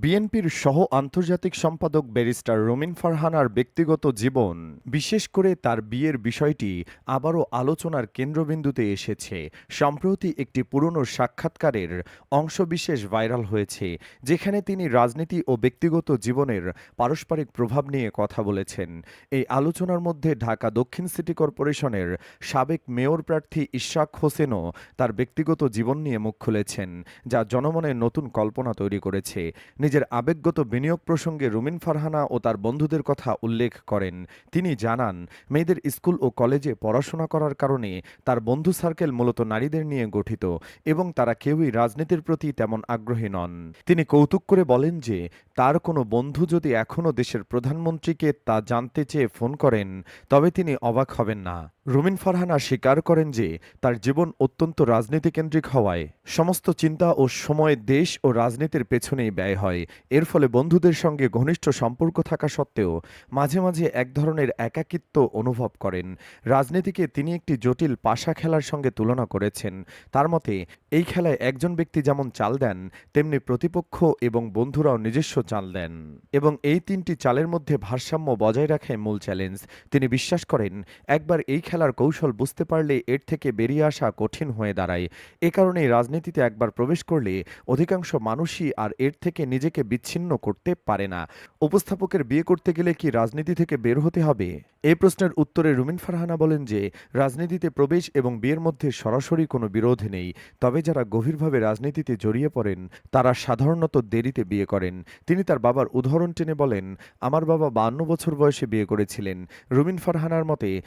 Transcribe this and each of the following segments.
বিএনপির সহ আন্তর্জাতিক সম্পাদক ব্যারিস্টার রোমিন ফারহানার ব্যক্তিগত জীবন। বিশেষ করে তার বিয়ের বিষয়টি আবারও আলোচনার কেন্দ্রবিন্দুতে এসেছে। সম্প্রতি একটি পুরনো সাক্ষাৎকারের অংশবিশেষ ভাইরাল হয়েছে, যেখানে তিনি রাজনীতি ও ব্যক্তিগত জীবনের পারস্পরিক প্রভাব নিয়ে কথা বলেছেন। এই আলোচনার মধ্যে ঢাকা দক্ষিণ সিটি কর্পোরেশনের সাবেক মেয়র প্রার্থী ইশাক হোসেনও তার ব্যক্তিগত জীবন নিয়ে মুখ খুলেছেন, যা জনমনে নতুন কল্পনা তৈরি করেছে। নিজের আবেগগত বিনিয়োগ প্রসঙ্গে রুমিন ফারহানা ও তার বন্ধুদের কথা উল্লেখ করেন। তিনি জানান, মেয়েদের স্কুল ও কলেজে পড়াশোনা করার কারণে তার বন্ধু সার্কেল মূলত নারীদের নিয়ে গঠিত এবং তারা কেউই রাজনীতির প্রতি তেমন আগ্রহী নন। তিনি কৌতুক করে বলেন যে, তার কোনো বন্ধু যদি এখনও দেশের প্রধানমন্ত্রীকে তা জানতে চেয়ে ফোন করেন, তবে তিনি অবাক হবেন না। রুমিন ফারহানা স্বীকার করেন যে তার জীবন অত্যন্ত রাজনীতিকেন্দ্রিক হওয়ায়। সমস্ত চিন্তা ও সময় দেশ ও রাজনীতির পেছনেই ব্যয় হয়। এর ফলে বন্ধুদের সঙ্গে ঘনিষ্ঠ সম্পর্ক থাকা সত্ত্বেও মাঝে মাঝে এক ধরনের একাকিত্ব অনুভব করেন। রাজনীতিকে তিনি একটি জটিল পাশা খেলার সঙ্গে তুলনা করেছেন। তার মতে, এই খেলায় একজন ব্যক্তি যেমন চাল দেন, তেমনি প্রতিপক্ষ এবং বন্ধুরাও নিজস্ব চাল দেন। এবং এই তিনটি চালের মধ্যে ভারসাম্য বজায় রাখাই মূল চ্যালেঞ্জ। তিনি বিশ্বাস করেন, একবার এই খেলার কৌশল বুঝতে পারলে এর থেকে বেরিয়ে আসা কঠিন হয়ে দাঁড়ায়। এ কারণেই রাজনীতিতে একবার প্রবেশ করলে অধিকাংশ মানুষই আর এর থেকে নিজেকে বিচ্ছিন্ন করতে পারে না। উপস্থাপকের বিয়ে করতে গেলে কি রাজনীতি থেকে বের হতে হবে? এই প্রশ্নের উত্তরে রুমিন ফারহানা বলেন যে, রাজনীতিতে প্রবেশ এবং বিয়ের মধ্যে সরাসরি কোনো বিরোধ নেই। তবে যারা গভীরভাবে রাজনীতিতে জড়িয়ে পড়েন, তারা সাধারণত দেরিতে বিয়ে করেন। তিনি তার বাবার উদাহরণ টেনে বলেন, আমার বাবা বান্ন বছর বয়সে বিয়ে করেছিলেন। রুমিন ফারহানার মতে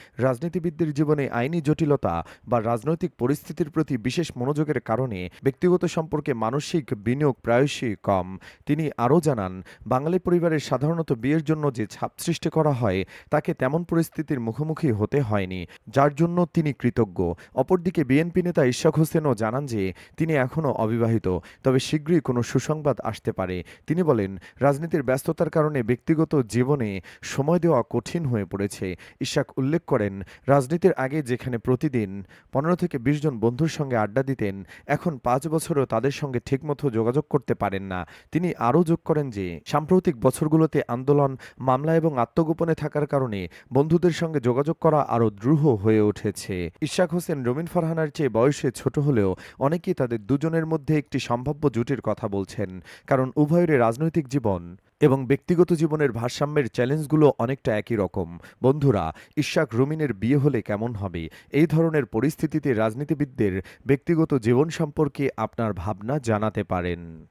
রাজনীতিবিদদের জীবনে আইনি জটিলতা বা রাজনৈতিক পরিস্থিতির প্রতি বিশেষ মনোযোগের কারণে ব্যক্তিগত সম্পর্কে মানসিক বিনিয়োগ প্রায়শই কম। তিনি আরও জানান, বাঙালি পরিবারের সাধারণত বিয়ের জন্য যে ছাপ সৃষ্টি করা হয়, তাকে তেমন পরিস্থিতির মুখোমুখি হতে হয়নি, যার জন্য তিনি কৃতজ্ঞ। অপরদিকে বিএনপি নেতা ইশাক হোসেনও জানান যে, তিনি এখনও অবিবাহিত, তবে শীঘ্রই কোনো সুসংবাদ আসতে পারে। তিনি বলেন, রাজনীতির ব্যস্ততার কারণে ব্যক্তিগত জীবনে সময় দেওয়া কঠিন হয়ে পড়েছে। ইশাক উল্লেখ করেন রাজনীতির আগে যেখানে প্রতিদিন পনেরো থেকে বিশ জন বন্ধুর সঙ্গে আড্ডা দিতেন, এখন পাঁচ বছরও তাদের সঙ্গে ঠিকমতো যোগাযোগ করতে পারেন না। তিনি আরও যোগ করেন যে, সাম্প্রতিক বছরগুলোতে আন্দোলন, মামলা এবং আত্মগোপনে থাকার কারণে বন্ধুদের সঙ্গে যোগাযোগ করা আরও দ্রুহ হয়ে উঠেছে। ইশাক হোসেন, রমিন ফারহানার চেয়ে বয়সে ছোট হলেও অনেকেই তাদের দুজনের মধ্যে একটি সম্ভাব্য জুটির কথা বলছেন, কারণ উভয়েরই রাজনৈতিক জীবন এবং ব্যক্তিগত জীবনের ভারসাম্যের চ্যালেঞ্জগুলো অনেকটা একই রকম। বন্ধুরা, ইশাক রুমিনের বিয়ে হলে কেমন হবে? এই ধরনের পরিস্থিতিতে রাজনীতিবিদদের ব্যক্তিগত জীবন সম্পর্কে আপনার ভাবনা জানাতে পারেন।